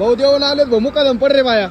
भाऊ देऊन आले भाऊ मुकादम पड रे बाया.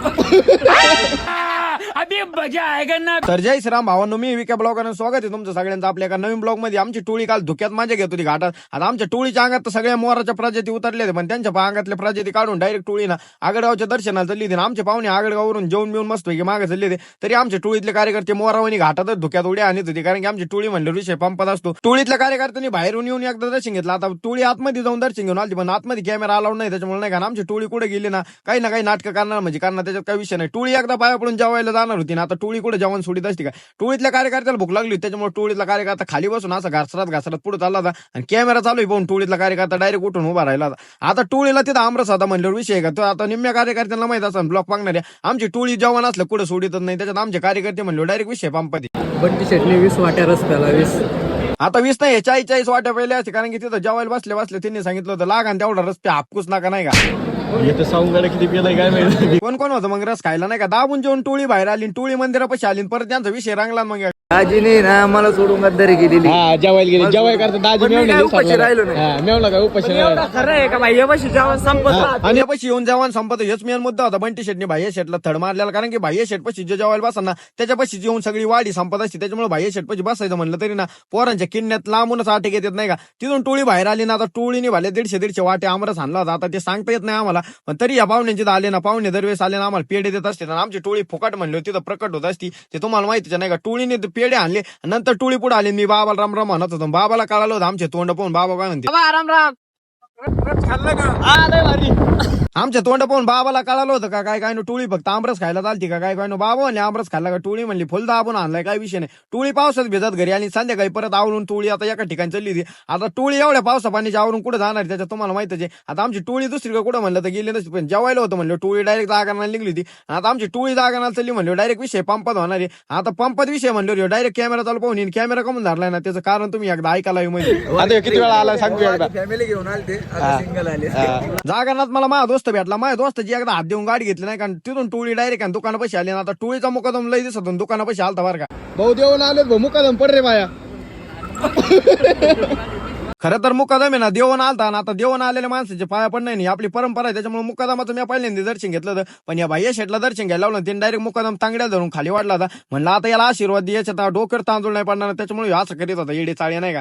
अभी मजा ना. तर जय श्रीराम भावांनो मी विका आणि स्वागत आहे तुमचं सगळ्यांचं. आपल्या एका नवीन ब्लॉगमध्ये आमची टोळी काल धुक्यात माझ्या घेत होती घाटात. आता आमच्या टोळीच्या अंगात तर सगळ्या मोराच्या प्रजाती उतरल्या होत्या, पण त्यांच्या अंगातल्या प्रजाती काढून डायरेक्ट टोळीना आगडगावच्या दर्शनाला चालली होती. आमचे पाहुणे आगडगावरून जेवून मिळून मस्त की मागे चालले होते. तरी आमच्या टोळीतले कार्यकर्ते मोरावणी घाटातच धुक्यात उड्या आणत होते. कारण की आमची टोळी म्हणलं विषय पंपत असतो. टोळीतल्या कार्यकर्त्यांनी बाहेरून येऊन एकदा दर्शन घेतलं. आता टोळी आतमध्ये जाऊन दर्शन घेऊन आली पण आतमध्ये कॅमेरा अलाउड नाही. त्याच्यामुळे नाही का आमची टोळी कुठे गेली ना काही ना काही नाटकं करणार. म्हणजे करणार त्याच्यात काही विषय नाही. टोळी एकदा पाया पडून जेवायला जाणार होती ना आता टोळी कुठे जेवण सोडित असते का? टोळीतल्या कार्यकर्त्याला भूक लागली होती, त्याच्यामुळे टोळीतला कार्यकर्ता खाली बसून असं घासरात घासरात पुढे चालला होता आणि कॅमेरा चालू आहे पाहून टोळीतला कार्यकर्ता डायरेक्ट उठून उभा राहिला होता. आता टोळीला तिथं आमरस होता म्हणल्यावर विषय का? तो आता निम्म्या कार्यकर्त्यांना माहीत असं ब्लॉक पागणारे आमची टोळी जेवण असलं कुठे सोडितच नाही त्याच्यात आमचे कार्यकर्ते म्हणले डायरेक्ट विषय पंपती बंटी शेटने वीस वाट्या रस प्याला वीस आता वीस नाही चाळीस चाळीस वाट्या पहिले असते कारण की तिथं जेवायला बसले बसले त्यांनी सांगितलं होतं लागा आणि तेवढा रस पे हापकूच नका नाही का? येतं किती पिलाय काय माहिती? कोण कोण होतं मग रस खायला नाही का? दाबून जेवण टोळी बाहेर आली आणि टोळी मंदिरापाशी आली आणि परत त्यांचा विषय रंगला मग आजीने ना मला सोडून गद्दारी केलेली. हा जेवायला गेले. जेवाय करता दाजी पण मी मेवणे काय उपाशी राहिलो नाही. हा मेवला काय उपाशी राहिला. खरं आहे का भाई यापाशी जेवण संपत आणि यापाशी येऊन जेवण संपत हेच मेन मुद्दा होता. बंटी शेटने भाई शेटला थड मारलेला. कारण की भाई शेट पशी जे जेवायला बसा त्याच्यापाशी येऊन सगळी वाडी संपत असते त्याच्यामुळे भाई शेट पशी बसायचं म्हणलं तरी ना पोरांच्या किन्यात लांबूनच आटे येत नाही का? तिथून टोळी बाहेर आली ना आता टोळीने भाले दीडशे दीडशे वाटे आमरस आणला होता. आता ते सांगता येत नाही आम्हाला. पण तरी या पाहुण्यांची इथं आले ना पाहुणे दरवेळेस आले ना आम्हाला पेढे देत असते आणि आमची टोळी फुकट म्हणली होती, तिथं प्रकट होत असती. ते तुम्हाला माहितीच नाही का टोळीने ते पेढे आणले. नंतर टोळी पुढे आली. मी बाबाला राम राम म्हणत होतो. बाबाला कळालं होतं आमचे तोंड पाहून बाबा काय म्हणते. राम राम. आमच्या तोंड पाहून बाबाला कळालं होतं का? काय काय नो टोळी फक्त आमरस खायला चालती का? काय काय नो बाबा म्हणले आमरस खाल्ला का टोळी म्हणली फुल दाबून आणलाय काय विषय नाही. टोळी पावसात भिजत घरी आणि संध्याकाळी परत आवरून टोळी आता एका ठिकाणी चालली होती. आता टोळी एवढ्या पावसा पाण्याच्या आवरून कुठे जाणार त्याच्यात तुम्हाला माहितच आहे. आता आमची टोळी दुसरीकडे कुठं म्हणलं तर गेली नसती पण जेवायला होतं म्हणलं टोळी डायरेक्ट जागाना निघली होती. आणि आता आमची टोळी जागाना चालली म्हणलं डायरेक्ट विषय पंपात होणार आहे. आता पंपात विषय म्हणलं डायरेक्ट कॅमेरा चालू पाहून कॅमेरा कमून धरलाय ना त्याचं कारण तुम्ही एकदा ऐकायला म्हणजे. आता किती वेळा आला सांगतो एकदा. फॅमिली घेऊन आले ते आता सिंगल आले. जागरनाथ मला माझा दोस्त भेटला. माझ्या दोस्ताची एकदा हात देऊन गाडी घेतली नाही कारण तिथून टोळी डायरेक्ट आणि दुकानापाशी आली आणि आता टोळीचा मुकादम लई दिसत होता, दुकानापाशी आलता बरं का. भाऊ देऊन आले भाऊ मुकादम पड रे बाया. खरं तर मुकादम आहे ना देवण आलता ना. आता देवण आलेल्या माणसाचे पाया पण नाही आपली परंपरा आहे त्याच्यामुळे मुकादमाचं मी पहिल्यांदा दर्शन घेतलं होतं. पण या भाई शेटला दर्शन घ्यायला लावलं त्यांनी डायरेक्ट मुकादम तांगड्या धरून खाली वाढला होता. म्हणलं आता याला आशीर्वाद द्यायचा डोक्यावर तांदूळ नाही पडणार त्याच्यामुळे असं करीत होता येडे चाळे नाही का?